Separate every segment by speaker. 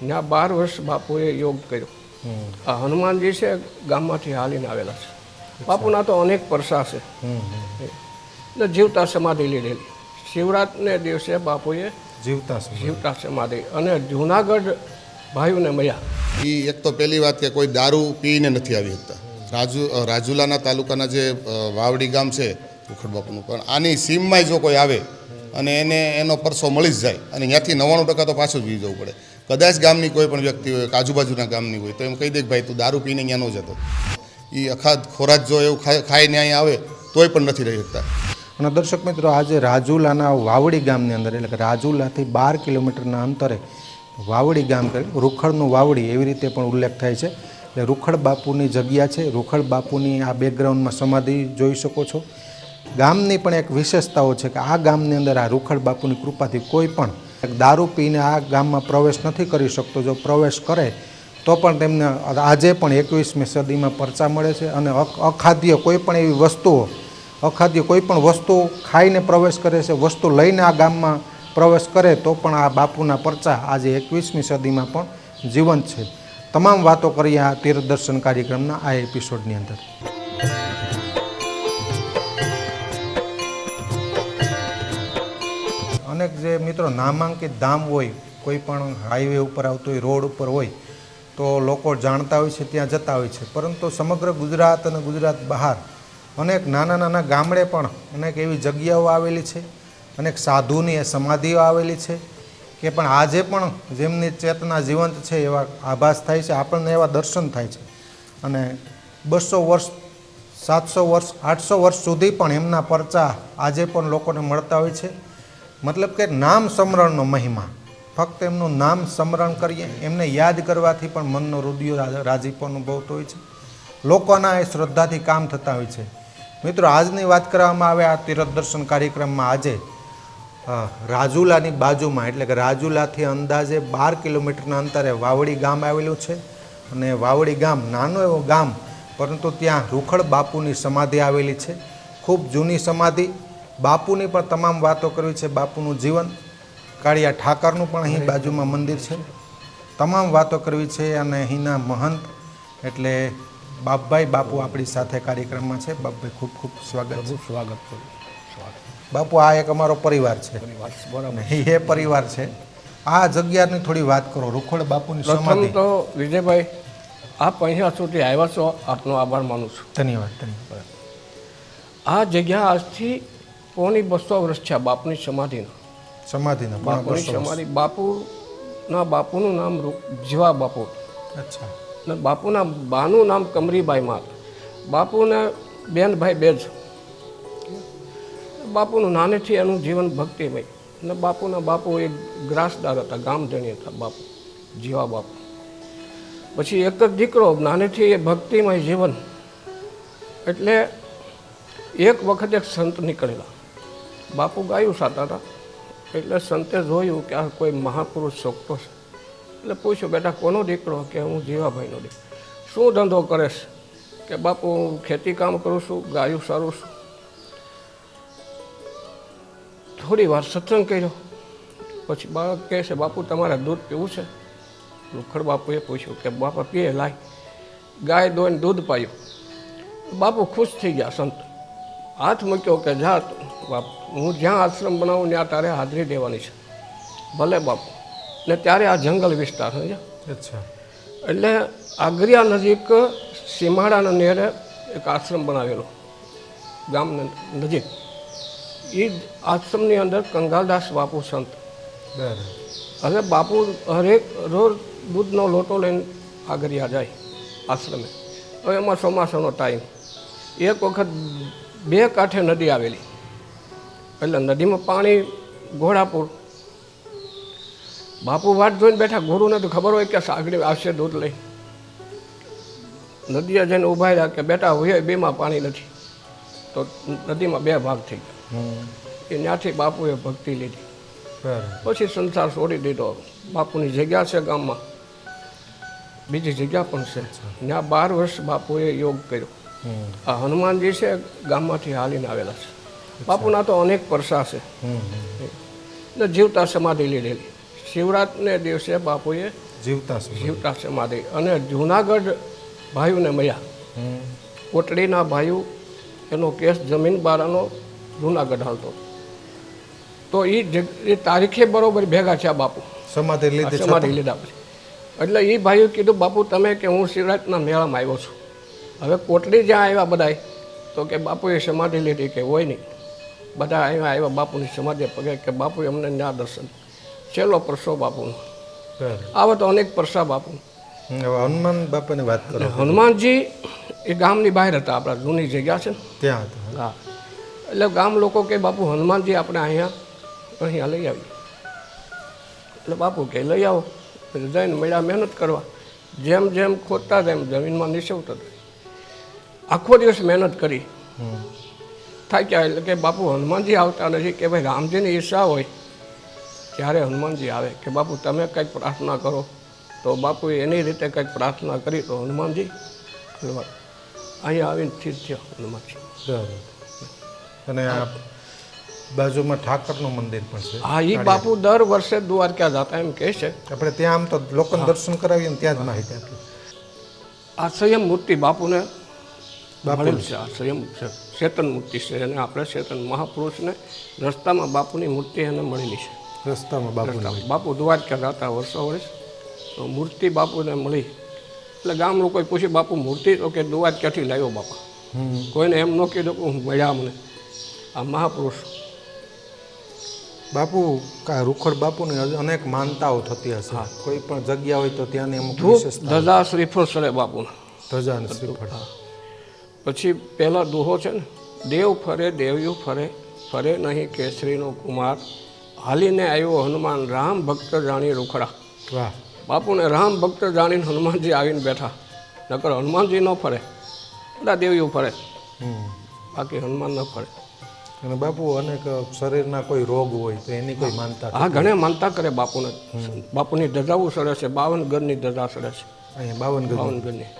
Speaker 1: ત્યાં બાર વર્ષ બાપુએ યોગ કર્યો. આ હનુમાનજી છે ગામમાંથી હાલીને આવેલા છે. બાપુના તો અનેક પરસા છે. એટલે જીવતા સમાધિ લીધેલી. શિવરાત્રને દિવસે બાપુએ
Speaker 2: જીવતા છે
Speaker 1: જીવતા સમાધિ અને જૂનાગઢ ભાઈઓને મળ્યા.
Speaker 3: એ એક તો પહેલી વાત કે કોઈ દારૂ પીને નથી આવી શકતા. રાજુ રાજુલાના તાલુકાના જે વાવડી ગામ છે ઉખડ બાપુનું પણ આની સીમમાં જો કોઈ આવે અને એને એનો પરસો મળી જ જાય અને ત્યાંથી નવ્વાણું ટકા તો પાછું જ વી જવું પડે. કદાચ ગામની કોઈ પણ વ્યક્તિ હોય આજુબાજુના ગામની હોય, તો એમ કહી દે કે ભાઈ, તું દારૂ પીને અહીંયા ન જતો. એ અખાદ ખોરાક જો એવું ખાઈ ખાઈને અહીંયા આવે, તોય પણ નથી રહી શકતા.
Speaker 2: અને દર્શક મિત્રો, આજે રાજુલાના વાવડી ગામની અંદર, એટલે કે રાજુલાથી બાર કિલોમીટરના અંતરે વાવડી ગામ કરી રૂખડનું વાવડી એવી રીતે પણ ઉલ્લેખ થાય છે. એટલે રૂખડ બાપુની જગ્યા છે, રૂખડ બાપુની આ બેકગ્રાઉન્ડમાં સમાધિ જોઈ શકો છો. ગામની પણ એક વિશેષતાઓ છે કે આ ગામની અંદર આ રૂખડ બાપુની કૃપાથી કોઈ પણ દારૂ પીને આ ગામમાં પ્રવેશ નથી કરી શકતો, જો પ્રવેશ કરે, તો પણ તેમને આજે પણ એકવીસમી સદીમાં પરચા મળે છે અને અખ- અખાદ્ય કોઈ પણ એવી વસ્તુઓ, અખાદ્ય કોઈ પણ વસ્તુ ખાઈને પ્રવેશ કરે છે, વસ્તુ લઈને આ ગામમાં પ્રવેશ કરે, તો પણ આ બાપુના પરચા આજે એકવીસમી સદીમાં પણ જીવંત છે. તમામ વાતો કરીએ આ તીર્થદર્શન કાર્યક્રમના આ એપિસોડની અંદર. અનેક જે મિત્રો નામાંકિત ધામ હોય, કોઈ પણ હાઈવે ઉપર આવતું હોય રોડ ઉપર હોય, તો લોકો જાણતા હોય છે, ત્યાં જતા હોય છે. પરંતુ સમગ્ર ગુજરાત અને ગુજરાત બહાર અનેક નાના નાના ગામડે પણ અનેક એવી જગ્યાઓ આવેલી છે, અનેક સાધુની સમાધિઓ આવેલી છે, કે પણ આજે પણ જેમની ચેતના જીવંત છે એવા આભાસ થાય છે, આપણને એવા દર્શન થાય છે. અને બસો વર્ષ, સાતસો વર્ષ, આઠસો વર્ષ સુધી પણ એમના પરચા આજે પણ લોકોને મળતા હોય છે. મતલબ કે નામ સ્મરણનો મહિમા. ફક્ત એમનું નામ સ્મરણ કરીએ, એમને યાદ કરવાથી પણ મનનો રુદિયો રાજીપો અનુભવતો હોય છે. લોકોના એ શ્રદ્ધાથી કામ થતા હોય છે. મિત્રો, આજની વાત કરવામાં આવે આ તીર્થ દર્શન કાર્યક્રમમાં આજે રાજુલાની બાજુમાં, એટલે કે રાજુલાથી અંદાજે બાર કિલોમીટરના અંતરે વાવડી ગામ આવેલું છે. અને વાવડી ગામ નાનું એવું ગામ, પરંતુ ત્યાં રૂખડ બાપુની સમાધિ આવેલી છે. ખૂબ જૂની સમાધિ બાપુની પણ તમામ વાતો કરવી છે બાપુનું જીવન. કાળિયા ઠાકરનું પણ અહીં બાજુમાં મંદિર છે. તમામ વાતો કરવી છે અને અહીંના મહંત એટલે બાપભાઈ બાપુ આપણી સાથે કાર્યક્રમમાં છે. બાપભાઈ ખૂબ ખૂબ સ્વાગત છે.
Speaker 1: સ્વાગત
Speaker 2: બાપુ આ એક અમારો પરિવાર છે. એ પરિવાર છે. આ જગ્યાની થોડી વાત કરો. રૂખોડ બાપુની સમાધિ.
Speaker 1: તો વિજયભાઈ આપ અહીંયા સુધી આવ્યા છો. આપનો આભાર માનું છું.
Speaker 2: ધન્યવાદ ધન્યવાદ.
Speaker 1: આ જગ્યા આજથી પોણી બસો વર્ષ છે બાપની સમાધિનો.
Speaker 2: સમાધિના
Speaker 1: બાપની સમાધિ. બાપુના બાપુનું નામ જીવા બાપુ.
Speaker 2: અચ્છા.
Speaker 1: ને બાપુના બાનું નામ કમરીબાઈ માત બાપુને બેનભાઈ બેજ બાપુનું નાનેથી એનું જીવન ભક્તિમય. ને બાપુના બાપુ એક ગ્રાસદાર હતા ગામધણી હતા બાપુ જીવા બાપુ. પછી એક જ દીકરો નાનેથી એ ભક્તિમય જીવન. એટલે એક વખત એક સંત નીકળેલા. બાપુ ગાયું સાતા હતા એટલે સંતે જોયું કે આ કોઈ મહાપુરુષ શોખતો છે. એટલે પૂછ્યું, બેટા, કોનો દીકરો કે હું જીવાભાઈનો દીકરો? શું ધંધો કરેશ? કે બાપુ, હું ખેતી કામ કરું છું, ગાયું સારું છું. થોડી વાર સત્સંગ કર્યો. પછી બાળક કહે છે, બાપુ, તમારે દૂધ પીવું છે? લુખડ બાપુએ પૂછ્યું કે, બાપા, પીએ લાય. ગાય દોઈને દૂધ પાયું. બાપુ ખુશ થઈ ગયા સંત. હાથ મૂક્યો કે, જા તું. બાપુ હું જ્યાં આશ્રમ બનાવું ત્યાં તારે હાજરી દેવાની છે. ભલે બાપુ. ને ત્યારે આ જંગલ વિસ્તાર સમજ્યા
Speaker 2: અચ્છા.
Speaker 1: એટલે આગરિયા નજીક સીમાડાના નેરે એક આશ્રમ બનાવેલો. ગામના નજીક. એ આશ્રમની અંદર કંગાલદાસ બાપુ સંત.
Speaker 2: બરાબર.
Speaker 1: હવે બાપુ હરેક રોજ દૂધનો લોટો લઈને આગરિયા જાય આશ્રમે. હવે એમાં ચોમાસાનો ટાઈમ એક વખત બે કાંઠે નદી આવેલી. એટલે નદીમાં પાણી ઘોડાપુર. બાપુ વાટ જોઈને બેઠા ગુરુને તો ખબર હોય કે સાગડી આવશે દૂધ લઈ. નદીએ જઈને ઊભા રહ્યા કે બેટા હોય બેમાં પાણી નથી. તો નદીમાં બે ભાગ થઈ ગયા. એ ત્યાંથી બાપુએ ભક્તિ લીધી. પછી સંસાર છોડી દીધો. બાપુની જગ્યા છે ગામમાં. બીજી જગ્યા પણ છે. ત્યાં બાર વર્ષ બાપુએ યોગ કર્યો. આ હનુમાનજી છે ગામમાંથી હાલીને આવેલા છે. બાપુના તો અનેક પરસા છે. ને જીવતા સમાધિ લીધેલી. શિવરાત્રને દિવસે બાપુએ
Speaker 2: જીવતા
Speaker 1: જીવતા સમાધિ અને જૂનાગઢ ભાઈઓને મળ્યા. કોટડીના ભાઈઓ એનો કેસ જમીન બારાનો જૂનાગઢ હાલતો. તો એ તારીખે બરોબર ભેગા છે આ બાપુ.
Speaker 2: સમાધિ લીધી
Speaker 1: સમાધિ લીધા પછી. એટલે એ ભાઈઓ કીધું બાપુ તમે કે હું શિવરાજના મેળામાં આવ્યો છું. હવે કોટડી જ્યાં આવ્યા બધાય તો કે બાપુએ સમાધિ લીધી કે હોય નહીં. બધા અહીંયા આવ્યા બાપુની સમાધિ પગે કે બાપુ અમને ના દર્શન. છેલ્લો પરસો બાપુનો આવા તો અનેક પરસા બાપુ.
Speaker 2: હનુમાન બાપાની વાત કરો.
Speaker 1: હનુમાનજી એ ગામની બહાર હતા આપણા જૂની જગ્યા છે ને?
Speaker 2: ત્યાં હતા.
Speaker 1: હા. એટલે ગામ લોકો કે બાપુ હનુમાનજી આપણે અહીંયા અહીંયા લઈ આવીએ. એટલે બાપુ કે લઈ આવો. જઈને મળ્યા મહેનત કરવા. જેમ જેમ ખોદતા તેમ જમીનમાં નિસવતા હતા. આખો દિવસ મહેનત કરી.
Speaker 2: હમ.
Speaker 1: થાક્યા એટલે કે બાપુ હનુમાનજી આવતા નથી કે ભાઈ રામજીની ઈચ્છા હોય ત્યારે હનુમાનજી આવે કે બાપુ તમે કંઈક પ્રાર્થના કરો. તો બાપુએ એની રીતે કંઈક પ્રાર્થના કરી તો હનુમાનજી હનુમાન અહીંયા આવીને સ્થિત થયો હનુમાનજી.
Speaker 2: અને આ બાજુમાં ઠાકરનું મંદિર પણ છે.
Speaker 1: હા એ બાપુ દર વર્ષે દ્વારકા જતા એમ કહે છે.
Speaker 2: આપણે ત્યાં આમ તો લોકોને દર્શન કરાવીએ ત્યાં જ માહિતી આપી
Speaker 1: આ સંયમ મૂર્તિ બાપુની. મળેલ છે. આ સંયમ છે. ચેતન મૂર્તિ છે અને આપણે ચેતન મહાપુરુષને રસ્તામાં બાપુની મૂર્તિ એને મળેલી છે.
Speaker 2: રસ્તામાં બાપુ.
Speaker 1: બાપુ દ્વારકા હતા વર્ષો વર્ષ તો મૂર્તિ બાપુને મળી. એટલે ગામ લોકોએ પૂછ્યું બાપુ મૂર્તિ તો કે દ્વારકાથી લાવ્યો બાપા? કોઈને એમ ન કીધું કે હું મળ્યા મને. આ મહાપુરુષ.
Speaker 2: બાપુ કા રૂખડ બાપુની અનેક માનતાઓ થતી હશે. કોઈ પણ જગ્યા હોય તો ત્યાંની અમુક
Speaker 1: ધજા શ્રીફળ સરે બાપુના.
Speaker 2: ધજા શ્રીફળ.
Speaker 1: પછી પહેલાં દુહો છે ને દેવ ફરે દેવ્યું ફરે ફરે નહીં કેસરીનો કુમાર. હાલીને આવ્યો હનુમાન રામ ભક્ત જાણી રૂખડા.
Speaker 2: વાહ.
Speaker 1: બાપુને રામ ભક્ત જાણીને હનુમાનજી આવીને બેઠા. નકર હનુમાનજી ન ફરે બધા દેવીઓ ફરે. બાકી હનુમાન ન ફરે.
Speaker 2: અને બાપુ અનેક શરીરના કોઈ રોગ હોય તો એની કોઈ માનતા
Speaker 1: હા ઘણે માનતા કરે બાપુને. બાપુની ધજાઓ સડે છે બાવન ગરની ધજા સડે છે.
Speaker 2: અહીંયા બાવન
Speaker 1: બાવન ગરની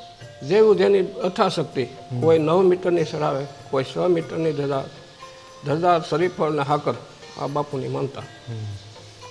Speaker 1: જેવું જેની અથાશક્તિ કોઈ નવ મીટરની સરાવે કોઈ છ મીટરની ધજા ધજા શરીફળ ને હાકર આ બાપુની માનતા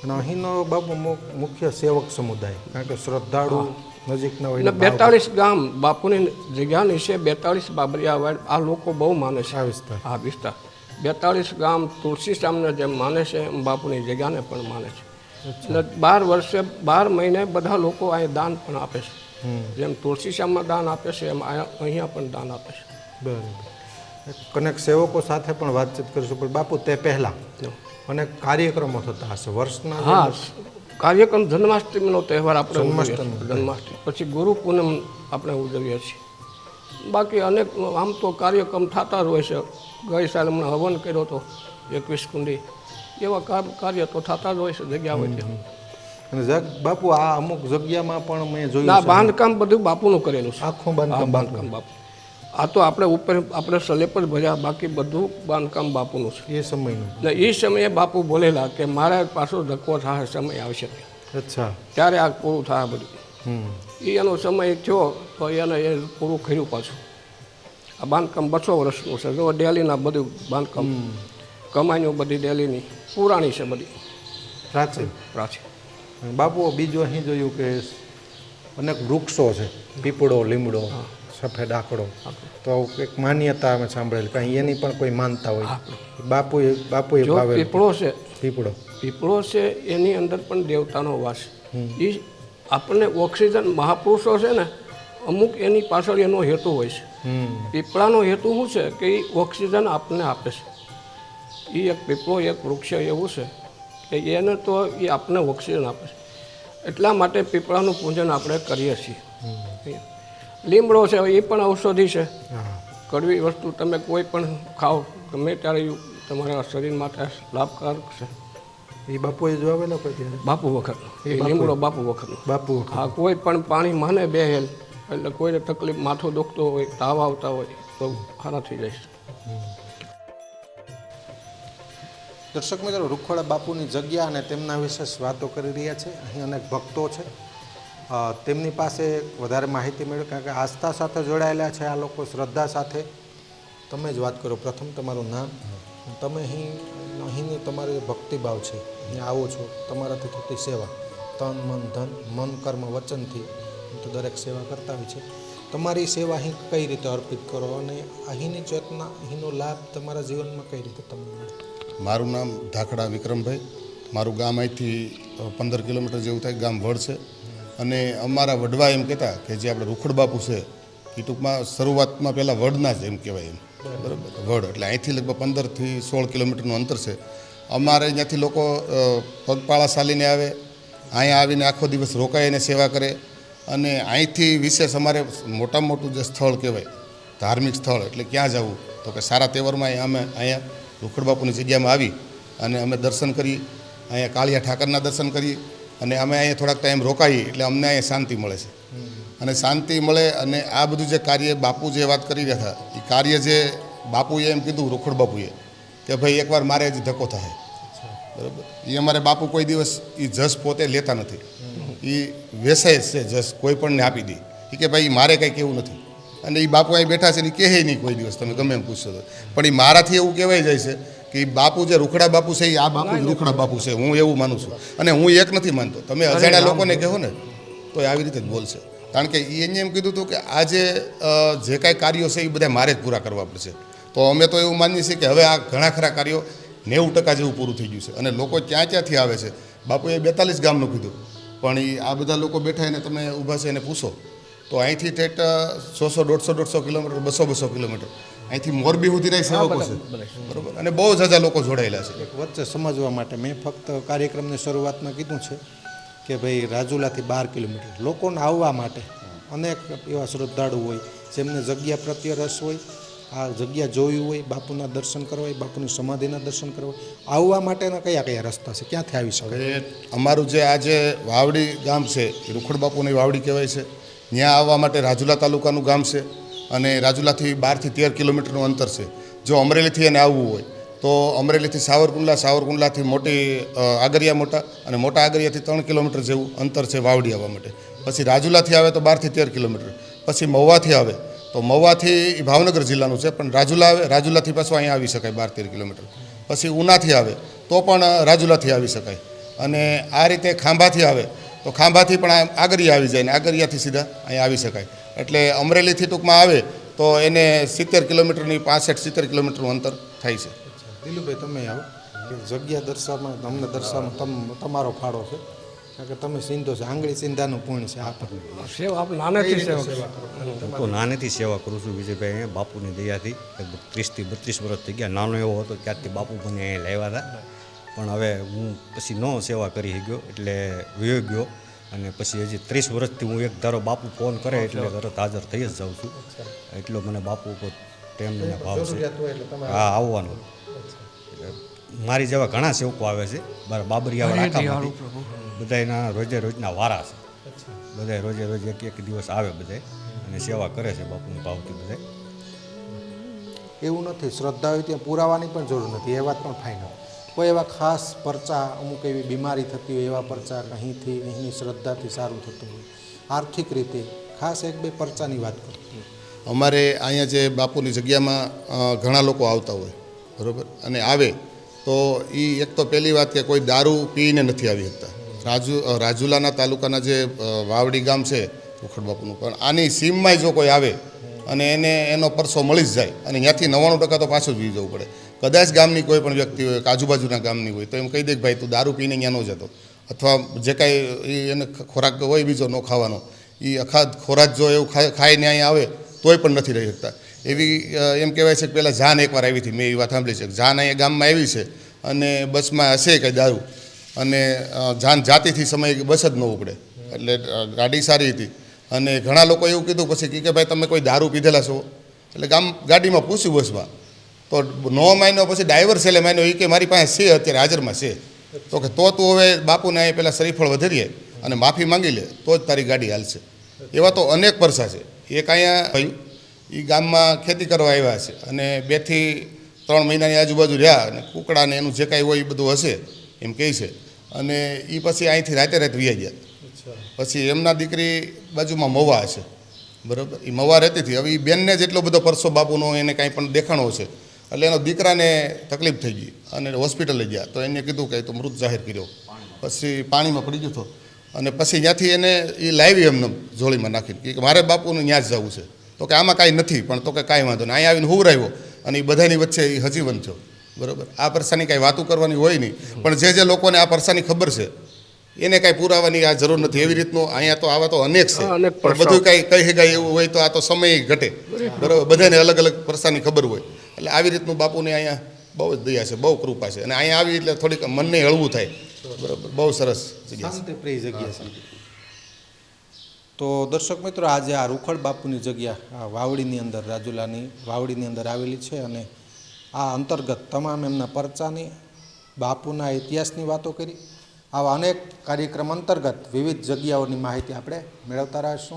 Speaker 2: અને અહીંનો બાપુ મુખ્ય સેવક સમુદાય કારણ કે શ્રદ્ધાળુ નજીકના હોય
Speaker 1: બેતાળીસ ગામ બાપુની જગ્યાની છે બેતાળીસ બાબરિયા વાડ આ લોકો બહુ માને છે.
Speaker 2: આ વિસ્તાર.
Speaker 1: આ વિસ્તાર. બેતાળીસ ગામ તુલસી શ્યામને જેમ માને છે એમ બાપુની જગ્યાને પણ માને છે. એટલે બાર વર્ષે બાર મહિને બધા લોકો અહીં દાન પણ આપે છે. જેમ તુલસી શ્યામમાં દાન આપે છે એમ અહીંયા પણ દાન આપે છે.
Speaker 2: બરાબર. અનેક સેવકો સાથે પણ વાતચીત કરીશું પણ બાપુ તે પહેલાં અનેક કાર્યક્રમો થતા હશે. વર્ષના
Speaker 1: હા કાર્યક્રમ જન્માષ્ટમીનો તહેવાર આપણે
Speaker 2: જન્માષ્ટમી.
Speaker 1: જન્માષ્ટમી. પછી ગુરુ પૂનમ આપણે ઉજવીએ છીએ. બાકી અનેક આમ તો કાર્યક્રમ થતા જ હોય છે. ગઈ સાલ હમણાં હવન કર્યો હતો એકવીસ કુંડી. એવા કાર- કાર્ય તો થતા જ હોય છે જગ્યા હોય ત્યાં
Speaker 2: અને બાપુ આ અમુક જગ્યામાં પણ મેં જોયું
Speaker 1: ના બાંધકામ બધું બાપુનું કરેલું છે.
Speaker 2: આખું
Speaker 1: આ
Speaker 2: બાંધકામ
Speaker 1: બાંધકામ બાપુ. આ તો આપણે ઉપર આપણે સલેપ જ ભર્યા બાકી બધું બાંધકામ બાપુનું છે.
Speaker 2: એ સમયનું.
Speaker 1: એટલે એ સમયે બાપુ બોલેલા કે મારા પાછો ધક્કો થાય સમય આવશે
Speaker 2: અચ્છા.
Speaker 1: ત્યારે આ પૂરું થાય બધું. એ એનો સમય થયો તો એને એ પૂરું કર્યું પાછું. આ બાંધકામ બસો વર્ષનું છે. જો ડેલીના બધું બાંધકામ. કમાણીઓ બધી ડેલીની. પુરાણી છે બધી.
Speaker 2: પ્રાચીન.
Speaker 1: પ્રાચીન.
Speaker 2: અને બાપુ બીજું અહીં જોયું કે અનેક વૃક્ષો છે. પીપળો લીમડો સફેદ આકડો. તો એક માન્યતા અમે સાંભળેલી. કે અહીં એની પણ કોઈ માનતા હોય. બાપુએ બાપુએ
Speaker 1: પીપળો છે.
Speaker 2: પીપળો.
Speaker 1: પીપળો છે એની અંદર પણ દેવતાનો વાસ. એ આપણને ઓક્સિજન મહાપુરુષો છે ને અમુક એની પાછળ એનો હેતુ હોય છે. પીપળાનો હેતુ શું છે? કે એ ઓક્સિજન આપણને આપે છે. એ એક પીપળો એક વૃક્ષ એવું છે. કે એને તો એ આપણને ઓક્સિજન આપે છે. એટલા માટે પીપળાનું પૂજન આપણે કરીએ છીએ. લીમડો છે એ પણ ઔષધિ છે. કડવી વસ્તુ તમે કોઈ પણ ખાઓ ગમે ત્યારે તમારા શરીર માટે લાભકારક છે.
Speaker 2: એ બાપુએ જો આવેલો કોઈ
Speaker 1: બાપુ વખત. એ લીમડો બાપુ વખત.
Speaker 2: બાપુ
Speaker 1: હા કોઈ પણ પાણી માને બેહેલ એટલે કોઈને તકલીફ માથું દુખતો હોય તાવ આવતા હોય તો સારા થઈ જાય છે.
Speaker 2: દર્શક મિત્રો, રૂખવાડા બાપુની જગ્યા અને તેમના વિશેષ વાતો કરી રહ્યા છે. અહીં અનેક ભક્તો છે. તેમની પાસે વધારે માહિતી મેળવી, કારણ કે આસ્થા સાથે જોડાયેલા છે આ લોકો, શ્રદ્ધા સાથે. તમે જ વાત કરો. પ્રથમ તમારું નામ. તમે અહીં, અહીંની તમારો ભક્તિભાવ છે. અહીં આવો છો. તમારાથી થતી સેવા. તન, મન, ધન, મન, કર્મ, વચનથી તો દરેક સેવા કરતા હોય છે. તમારી સેવા અહીં કઈ રીતે અર્પિત કરો? અને અહીંની ચેતના, અહીંનો લાભ તમારા જીવનમાં કઈ રીતે તમને મળે?
Speaker 3: મારું નામ ધાકડા વિક્રમભાઈ. મારું ગામ અહીંથી પંદર કિલોમીટર જેવું થાય, ગામ વડ છે. અને અમારા વડવા એમ કહેતા કે જે આપણે રૂખડ બાપુ છે, એ ટૂંકમાં શરૂઆતમાં પહેલાં વડના જ એમ કહેવાય એમ. બરાબર. વડ, એટલે અહીંથી લગભગ પંદરથી સોળ કિલોમીટરનું અંતર છે. અમારે અહીંયાથી લોકો પગપાળા ચાલીને આવે, અહીંયા આવીને આખો દિવસ રોકાઈને સેવા કરે. અને અહીંથી વિશેષ અમારે મોટામાં મોટું જે સ્થળ કહેવાય, ધાર્મિક સ્થળ, એટલે ક્યાં જવું? તો કે સારા તહેવારમાં અમે અહીંયા રૂખડ બાપુની જગ્યામાં આવી અને અમે દર્શન કરી, અહીંયા કાળિયા ઠાકરના દર્શન કરી અને અમે અહીંયા થોડાક ટાઈમ રોકાઈ એટલે અમને અહીંયા શાંતિ મળે છે. અને શાંતિ મળે અને આ બધું જે કાર્ય બાપુ જે વાત કરી રહ્યા હતા, એ કાર્ય જે બાપુએ એમ કીધું રોખડ બાપુએ કે ભાઈ એકવાર મારે જ ધક્કો થાય. બરાબર? એ અમારે બાપુ કોઈ દિવસ એ જસ પોતે લેતા નથી. એ વેસાય છે જસ, કોઈ પણને આપી દે. એ કે ભાઈ, મારે કંઈ કેવું નથી. અને એ બાપુ અહીં બેઠા છે એ કહે નહીં કોઈ દિવસ તમે ગમે એમ પૂછશો તો. પણ એ મારાથી એવું કહેવાય જાય છે કે બાપુ જે રૂખડા બાપુ છે એ આ બાપુ જ રૂખડા બાપુ છે હું એવું માનું છું. અને હું એક નથી માનતો. તમે અજાણ્યા લોકોને કહો ને તો એ આવી રીતે જ બોલશે. કારણ કે એ એને એમ કીધું હતું કે આજે જે જે કાંઈ કાર્યો છે એ બધા મારે જ પૂરા કરવા પડશે. તો અમે તો એવું માનીએ છીએ કે હવે આ ઘણા ખરા કાર્યો નેવું ટકા જેવું પૂરું થઈ ગયું છે. અને લોકો ક્યાં ક્યાંથી આવે છે? બાપુએ બેતાલીસ ગામનું કીધું. પણ એ આ બધા લોકો બેઠા એને તમે ઊભા છે એને પૂછો. તો અહીંથી ઠેઠ સોસો દોઢસો દોઢસો કિલોમીટર બસો બસો કિલોમીટર. અહીંથી મોરબી સુધી રહી સેવકો છે. બરોબર. અને બહુ ઝાઝા લોકો જોડાયેલા છે.
Speaker 2: વચ્ચે સમજવા માટે મેં ફક્ત કાર્યક્રમની શરૂઆતમાં કીધું છે કે ભાઈ રાજુલાથી બાર કિલોમીટર. લોકોને આવવા માટે અનેક એવા શ્રદ્ધાળુ હોય જેમને જગ્યા પ્રત્યે રસ હોય આ જગ્યા જોયું હોય બાપુના દર્શન કરવા હોય બાપુની સમાધિના દર્શન કરવા હોય. આવવા માટેના કયા કયા રસ્તા છે? ક્યાંથી આવી શકે?
Speaker 3: અમારું જે આ જે વાવડી ગામ છે એ રૂખડ બાપુની વાવડી કહેવાય છે. ત્યાં આવવા માટે રાજુલા તાલુકાનું ગામ છે અને રાજુલાથી બારથી તેર કિલોમીટરનું અંતર છે. જો અમરેલીથી એને આવવું હોય, તો અમરેલીથી સાવરકુંડલા, સાવરકુંડલાથી મોટી આગરિયા મોટા અને મોટા આગરિયાથી ત્રણ કિલોમીટર જેવું અંતર છે વાવડી આવવા માટે. પછી રાજુલાથી આવે તો બારથી તેર કિલોમીટર. પછી મહુવાથી આવે તો મહુવાથી ભાવનગર જિલ્લાનું છે, પણ રાજુલા આવે, રાજુલાથી પાછું અહીંયા આવી શકાય બાર તેર કિલોમીટર. પછી ઉનાથી આવે તો પણ રાજુલાથી આવી શકાય. અને આ રીતે ખાંભાથી આવે તો ખાંભાથી પણ આ આગરિયા આવી જાય ને આગરિયાથી સીધા અહીં આવી શકાય. એટલે અમરેલીથી ટૂંકમાં આવે તો એને સિત્તેર કિલોમીટરની પાસઠ સિત્તેર કિલોમીટરનું અંતર થાય છે.
Speaker 2: દિલુભાઈ તમે આવો. જગ્યા દર્શાવવામાં તમને દર્શાવવામાં તમ તમારો ફાળો છે. કારણ કે તમે સિંધો છે આંગળી સિંધાનું પૂર્ણ છે આ પર
Speaker 1: સેવા આપણે નાનેથી સેવા
Speaker 4: હું તો નાનેથી સેવા કરું છું વિજયભાઈ અહીંયા બાપુની દયાથી. લગભગ ત્રીસથી બત્રીસ વર્ષ થઈ ગયા. નાનો એવો હતો ત્યારથી બાપુ મને અહીંયા લાવ્યા હતા. પણ હવે હું પછી ન સેવા કરી ગયો એટલે વયો ગયો અને પછી હજી ત્રીસ વર્ષથી હું એક ધારો બાપુ ફોન કરે એટલે તરત હાજર થઈ જ જાઉં છું. એટલો મને બાપુ ઉપર પ્રેમ ભાવ છે. હા આવવાનું. મારી જેવા ઘણા સેવકો આવે છે. મારા બાબરિયાવાળા બધા એના રોજે રોજના વારા છે. બધા રોજે રોજ એક એક દિવસ આવે બધા અને સેવા કરે છે બાપુની ભાવથી બધા
Speaker 2: એવું નથી. શ્રદ્ધા હોય ત્યાં પુરાવાની પણ જરૂર નથી. એ વાત પણ ફાઇનલ કોઈ એવા ખાસ પરચા, અમુક એવી બીમારી થતી હોય, એવા પરચા અહીંથી અહીંની શ્રદ્ધાથી સારું થતું હોય. આર્થિક રીતે ખાસ એક બે પરચાની વાત કરું.
Speaker 3: અમારે અહીંયા જે બાપુની જગ્યામાં ઘણા લોકો આવતા હોય, બરાબર? અને આવે, તો એ એક તો પહેલી વાત કે કોઈ દારૂ પીને નથી આવી શકતા. રાજુ રાજુલાના તાલુકાના જે વાવડી ગામ છે, ઉખડ બાપુનું, પણ આની સીમમાં જો કોઈ આવે, અને એને, એનો પરસો મળી જ જાય, અને ત્યાંથી નવ્વાણું ટકા તો પાછું જ જવું પડે. કદાચ ગામની કોઈ પણ વ્યક્તિ હોય આજુબાજુના ગામની હોય, તો એમ કહી દે ભાઈ તું દારૂ પીને અહીંયા ન જતો અથવા જે કાંઈ એને ખોરાક હોય બીજો, ન ખાવાનો એ અખાદ ખોરાક જો એવું ખાઈ ખાઈને અહીંયા આવે, તોય પણ નથી રહી શકતા. એવી એમ કહેવાય છે કે પહેલાં જાન એકવાર આવી હતી, મેં એ વાત સાંભળી છે. જાન અહીંયા ગામમાં આવી છે અને બસમાં હશે કંઈ દારૂ. અને જાન જાતિથી સમય બસ જ ન ઉપડે. એટલે ગાડી સારી હતી. અને ઘણા લોકો એવું કીધું પછી કે ભાઈ તમે કોઈ દારૂ પીધેલા છો? એટલે ગામ, ગાડીમાં પૂછ્યું બસમાં. તો નો માન્યો પછી ડ્રાઈવર છેલ્લે માન્યો એ કે મારી પાસે છે અત્યારે હાજરમાં છે. તો કે તો તું હવે બાપુને અહીં પહેલાં શરીફળ વધારીએ અને માફી માંગી લે તો જ તારી ગાડી હાલશે. એવા તો અનેક પરસા છે. એક અહીંયા થયું એ ગામમાં ખેતી કરવા આવ્યા છે અને બેથી ત્રણ મહિનાની આજુબાજુ રહ્યા અને કુકડા ને એનું જે કાંઈ હોય એ બધું હશે એમ કહે છે. અને એ પછી અહીંથી રાતે રાતે વ્યાઈ ગયા. પછી એમના દીકરી બાજુમાં મવા છે. બરાબર? એ મવા રહેતી હતી. હવે એ બેનને જેટલો બધો પરસો બાપુનો એને કાંઈ પણ દેખાણો છે એટલે એનો દીકરાને તકલીફ થઈ ગઈ અને હોસ્પિટલે ગયા. તો એને કીધું કે તો મૃત જાહેર કર્યો. પછી પાણીમાં પડી ગયો હતો. અને પછી ત્યાંથી એને એ લાવી એમને જોળીમાં નાખી કે મારે બાપુને ત્યાં જ જવું છે. તો કે આમાં કાંઈ નથી પણ તો કે કાંઈ વાંધો નહીં. અહીંયા આવીને હુવરાવ્યો અને એ બધાની વચ્ચે એ હજીવન થયો. બરાબર? આ પરસાની કાંઈ વાતું કરવાની હોય નહીં. પણ જે જે લોકોને આ પરસાની ખબર છે એને કાંઈ પુરાવાની આ જરૂર નથી. એવી રીતનું અહીંયા તો આવા તો અનેક છે. પણ બધું કાંઈ કહી શકાય એવું હોય તો આ તો સમય ઘટે. બરાબર? બધાને અલગ અલગ પરસાની ખબર હોય. એટલે આવી રીતનું બાપુને અહીંયા બહુ જ દયા છે, બહુ કૃપા છે. અને અહીંયા આવી એટલે થોડીક મનને હળવું થાય. બરાબર, બહુ સરસ જગ્યા
Speaker 2: જગ્યા છે. તો દર્શક મિત્રો, આજે આ રૂખડ બાપુની જગ્યા, આ વાવડીની અંદર, રાજુલાની વાવડીની અંદર આવેલી છે અને આ અંતર્ગત તમામ એમના પરચાની, બાપુના ઇતિહાસની વાતો કરી. આવા અનેક કાર્યક્રમ અંતર્ગત વિવિધ જગ્યાઓની માહિતી આપણે મેળવતા રહીશું.